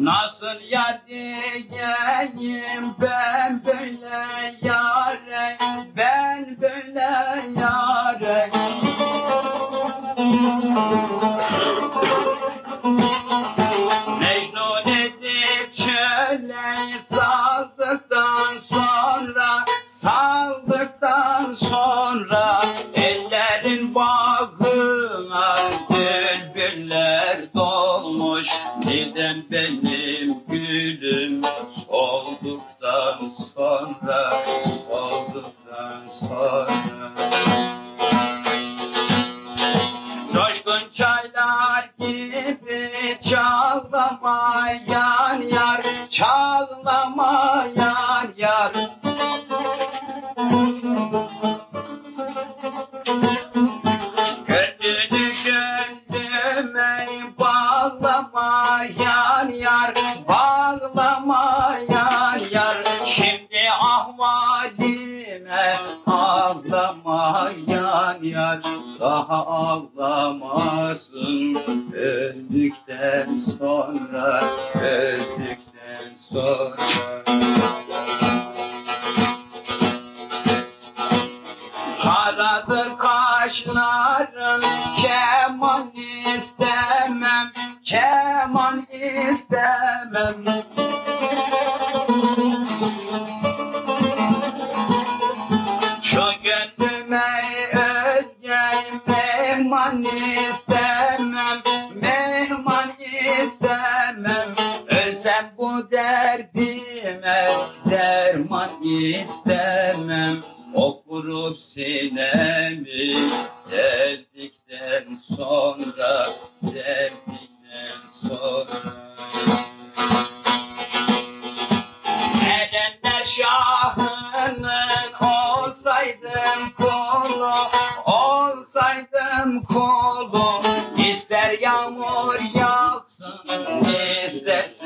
Nasıl yar diyeyim ben böyle yare Dolmuş. Neden benim gülüm solduktan sonra Solduktan sonra? Coşkun çaylar gibi çağlamayan yar Çağlamayan ahvalime ağlamayan yar Daha ağlamasın. Öldükten sonra Öldükten sonra. Karadır kaşların keman istemem Keman istemem mehman istemem Mehman istemem. Ölsem bu derman istemem. Okurup sinemi derdikten sonra Derdikten sonra. Erenler şahının olsaydım kulu kulun ister yağmur yağsın isterse